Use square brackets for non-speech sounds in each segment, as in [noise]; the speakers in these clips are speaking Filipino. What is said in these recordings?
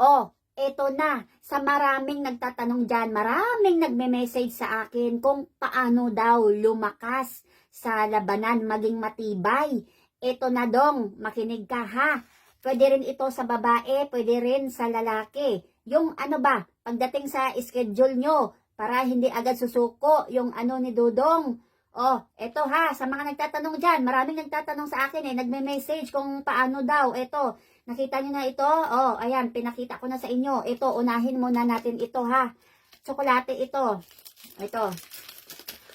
Oh, eto na. Sa maraming nagtatanong dyan, maraming nagme-message sa akin kung paano daw lumakas sa labanan, maging matibay. Eto na dong, makinig ka ha. Pwede rin ito sa babae, pwede rin sa lalaki. Yung ano ba, pagdating sa schedule nyo, para hindi agad susuko yung ano ni Dudong. Oh, eto ha, sa mga nagtatanong dyan, maraming nagtatanong sa akin eh, nagme-message kung paano daw. Eto, nakita nyo na ito? Oh, ayan, pinakita ko na sa inyo. Ito, unahin muna natin ito ha. Tsokolate ito. Ito.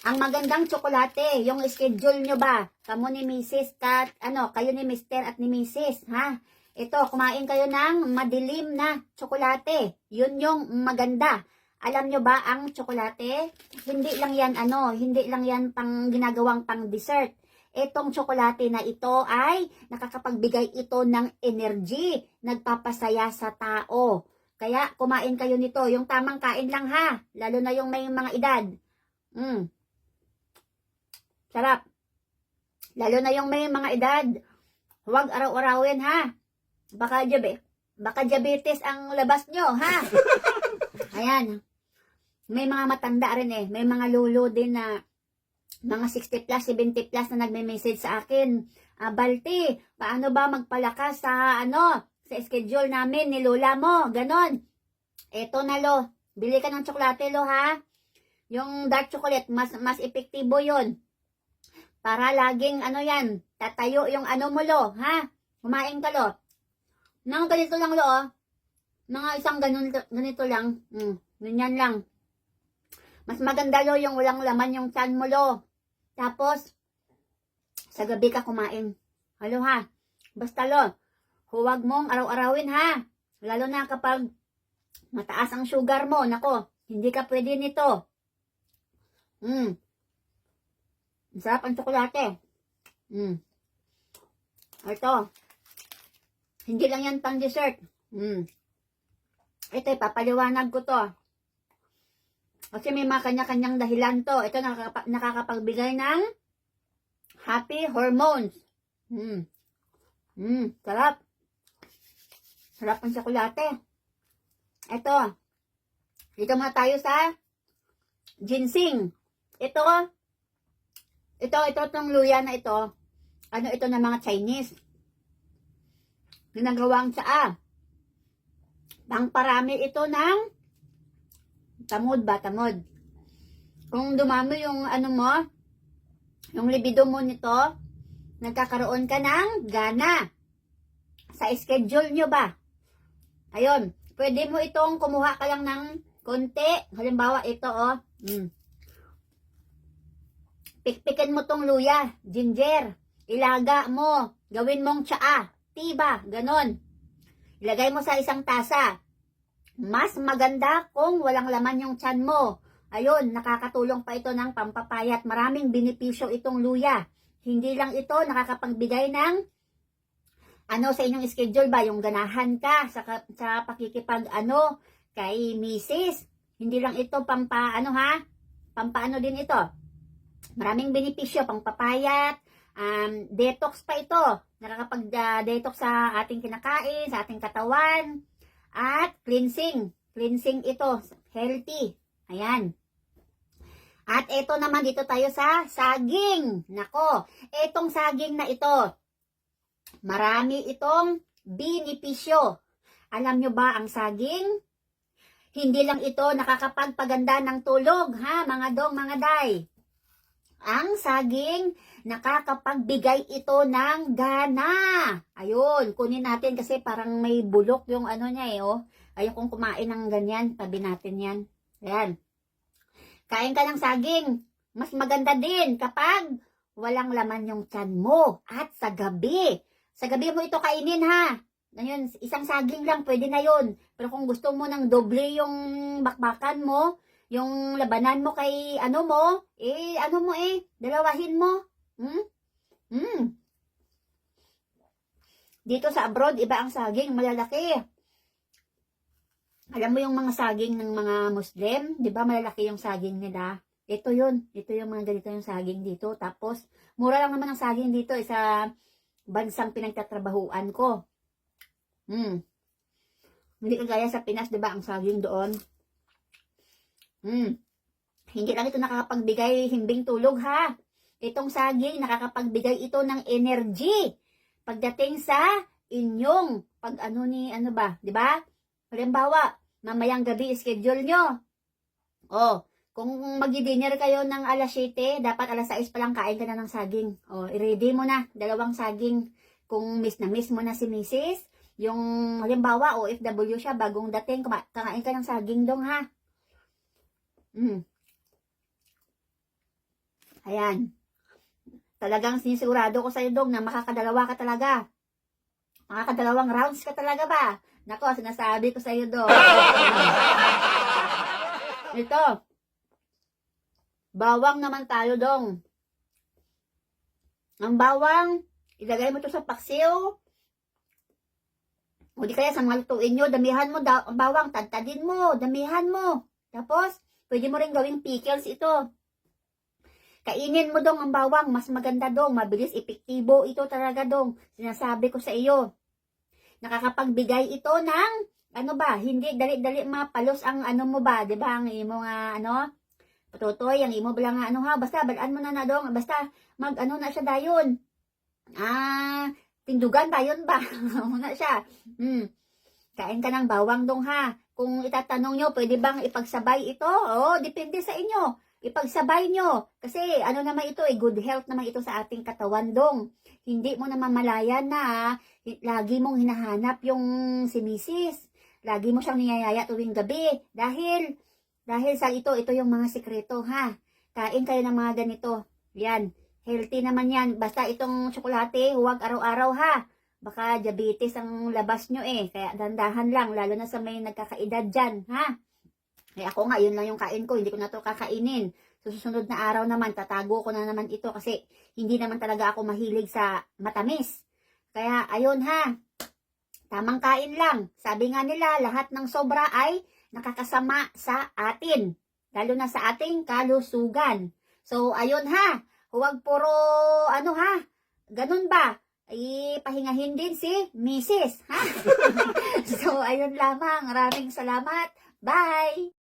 Ang magandang tsokolate, yung schedule nyo ba? Kamu ni Mrs. Kat, ano, kayo ni Mr. at ni Mrs. Ha? Ito, kumain kayo ng madilim na tsokolate. Yun yung maganda. Alam nyo ba ang tsokolate? Hindi lang yan ano, hindi lang yan pang ginagawang pang dessert. Etong tsokolate na ito ay nakakapagbigay ito ng energy, nagpapasaya sa tao. Kaya kumain kayo nito, yung tamang kain lang ha, lalo na yung may mga edad. Mm. Sarap. Lalo na yung may mga edad. Huwag araw-arawin ha. Baka diabe, baka diabetes ang labas nyo ha. [laughs] Ayan. May mga matanda rin eh. May mga lolo din na mga 60 plus, 70 plus na nagme-message sa akin. Ah, Balti, paano ba magpalakas sa ano, sa schedule namin ni lola mo? Ganon. Eto na lo. Bili ka ng tsokolate lo ha. Yung dark chocolate, mas mas epektibo yon Para laging ano yan, tatayo yung ano mo lo, ha? Kumain ka lo. Nang ganito lang lo, oh. Mga isang ganun, ganito lang. Mm, ganyan lang. Mas maganda lo yung walang laman yung chan mo lo. Tapos, sa gabi ka kumain. Halo ha. Basta lo, huwag mong araw-arawin ha. Lalo na kapag mataas ang sugar mo. Nako, hindi ka pwede nito. Mm. Ang sarap ang tsokolate. Mm. Ito. Hindi lang yan pang dessert. Mm. Ito, papaliwanag ko to. Kasi may mga kanya-kanyang dahilan to. Ito nakakapa- nakakapagbigay ng happy hormones. Mm. Mm, sarap. Sarap ang tsokolate. Ito. Dito muna tayo sa ginseng. Ito, ito, ito, itong luya na ito. Ano ito ng mga Chinese. Ginagawang tsaa. Pangparami ito ng tamod ba, tamod. Kung dumami yung ano mo, yung libido mo nito, nagkakaroon ka ng gana. Sa schedule nyo ba? Ayun, pwede mo itong kumuha ka lang ng konti. Halimbawa, ito oh. Mm. Pikpikin mo tong luya, ginger. Ilaga mo. Gawin mong tsaa. Tiba, ganon. Ilagay mo sa isang tasa. Mas maganda kung walang laman yung tiyan mo. Ayun, nakakatulong pa ito ng pampapayat. Maraming benepisyo itong luya. Hindi lang ito nakakapagbigay ng ano sa inyong schedule ba, yung ganahan ka sa, sa pakikipag ano kay misis. Hindi lang ito pampa ano ha, pampaano din ito. Maraming benepisyo, pangpapayat, um, detox pa ito. Nakakapag-detox sa ating kinakain, sa ating katawan, at cleansing. Cleansing ito, healthy. Ayan. At ito naman dito tayo sa saging. Nako, etong saging na ito, marami itong benepisyo. Alam nyo ba ang saging? Hindi lang ito nakakapagpaganda ng tulog, ha, mga dong, mga day. Ang saging, nakakapagbigay ito ng gana. Ayun, kunin natin kasi parang may bulok yung ano niya eh, oh. Ayokong kumain ng ganyan, tabi natin yan. Ayan. Kain ka ng saging. Mas maganda din kapag walang laman yung tiyan mo. At sa gabi. Sa gabi mo ito kainin ha. Ngayon, isang saging lang, pwede na yun. Pero kung gusto mo ng doble yung bakbakan mo, yung labanan mo kay ano mo, eh, ano mo eh, dalawahin mo. Hmm? Hmm. Dito sa abroad, iba ang saging, malalaki. Alam mo yung mga saging ng mga Muslim, di ba malalaki yung saging nila? Ito yun, ito yung mga ganito yung saging dito. Tapos, mura lang naman ang saging dito eh, sa bansang pinagtatrabahuan ko. Hmm. Hindi kagaya sa Pinas, di ba? Ang saging doon. Hmm. Hindi lang ito nakakapagbigay himbing tulog ha. Itong saging, nakakapagbigay ito ng energy. Pagdating sa inyong pag ano ni ano ba, di ba? Halimbawa, mamayang gabi schedule nyo. Oh, kung magdi-dinner kayo ng alas 7, dapat alas 6 pa lang kain ka na ng saging. Oh, i-ready mo na, dalawang saging. Kung miss na miss mo na si Mrs., yung halimbawa, OFW siya, bagong dating, kakain ka ng saging dong ha. Mm. Ayan. Talagang sinisigurado ko sa'yo dong na makakadalawa ka talaga. Makakadalawang rounds ka talaga ba? Nako, sinasabi ko sa'yo dong. [laughs] Ito. Bawang naman tayo dong. Ang bawang, ilagay mo to sa paksiw. O di kaya sa mga lutuin nyo, damihan mo daw, ang bawang, tantadin mo, damihan mo. Tapos, pwede mo rin gawing pickles ito. Kainin mo dong ang bawang, mas maganda dong, mabilis, epektibo ito talaga dong. Sinasabi ko sa iyo. Nakakapagbigay ito ng, ano ba, hindi dali-dali mapalos ang ano mo ba, di ba, ang imo nga, ano, patutoy, ang imo bala nga, ano ha, basta, balaan mo na na dong, basta, mag, ano na siya dayon. Ah, tindugan dayon ba? [laughs] Muna siya. Hmm. Kain ka ng bawang dong ha. Kung itatanong nyo, pwede bang ipagsabay ito? Oo, depende sa inyo. Ipagsabay nyo. Kasi ano naman ito, eh, good health naman ito sa ating katawan dong. Hindi mo na mamalayan na lagi mong hinahanap yung si Mrs. Lagi mo siyang niyayaya tuwing gabi. Dahil, dahil sa ito, ito yung mga sikreto ha. Kain kayo ng mga ganito. Yan. Healthy naman yan. Basta itong tsokolate, huwag araw-araw ha. Baka diabetes ang labas nyo eh. Kaya dandahan lang, lalo na sa may nagkakaedad dyan, ha? Eh ako nga, yun lang yung kain ko. Hindi ko na to kakainin. So, susunod na araw naman, tatago ko na naman ito kasi hindi naman talaga ako mahilig sa matamis. Kaya, ayun ha. Tamang kain lang. Sabi nga nila, lahat ng sobra ay nakakasama sa atin. Lalo na sa ating kalusugan. So, ayun ha. Huwag puro, ano ha, ganun ba? Ipahingahin din si Mrs. Ha? [laughs] so, ayun lamang. Maraming salamat. Bye!